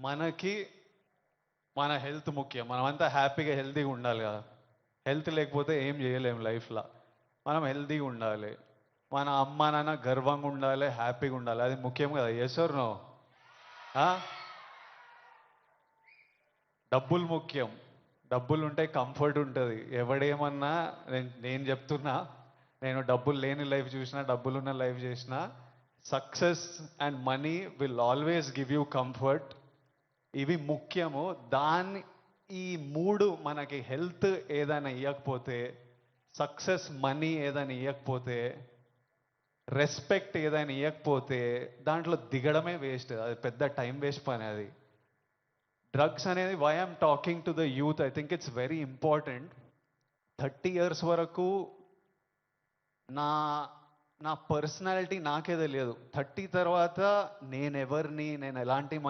మనకి మన హెల్త్ ముఖ్యం. మనమంతా హ్యాపీగా హెల్తీగా ఉండాలి కదా. హెల్త్ లేకపోతే ఏం చేయలేము లైఫ్లో. మనం హెల్తీగా ఉండాలి. మన అమ్మ నాన్న గర్వంగా ఉండాలి హ్యాపీగా ఉండాలి. అది ముఖ్యం కదా. ఎస్ నో డబ్బులు ముఖ్యం. డబ్బులు ఉంటే కంఫర్ట్ ఉంటుంది. ఎవడేమన్నా నేను నేను చెప్తున్నా నేను డబ్బులు లేని లైఫ్ చూసినా డబ్బులు ఉన్న లైఫ్ చేసినా success and money will always give you comfort. ఇవి ముఖ్యము. దాన్ని ఈ మూడు మనకి హెల్త్ ఏదైనా ఇవ్వకపోతే సక్సెస్ మనీ ఏదైనా ఇవ్వకపోతే రెస్పెక్ట్ ఏదైనా ఇవ్వకపోతే దాంట్లో దిగడమే వేస్ట్. అది పెద్ద టైం వేస్ట్ పని అది. డ్రగ్స్ అనేది why I'm talking to the youth I think it's very important thirty years వరకు నా నా పర్సనాలిటీ నాకే తెలియదు. థర్టీ తర్వాత నేను ఎవరిని నేను ఎలాంటి మనిషి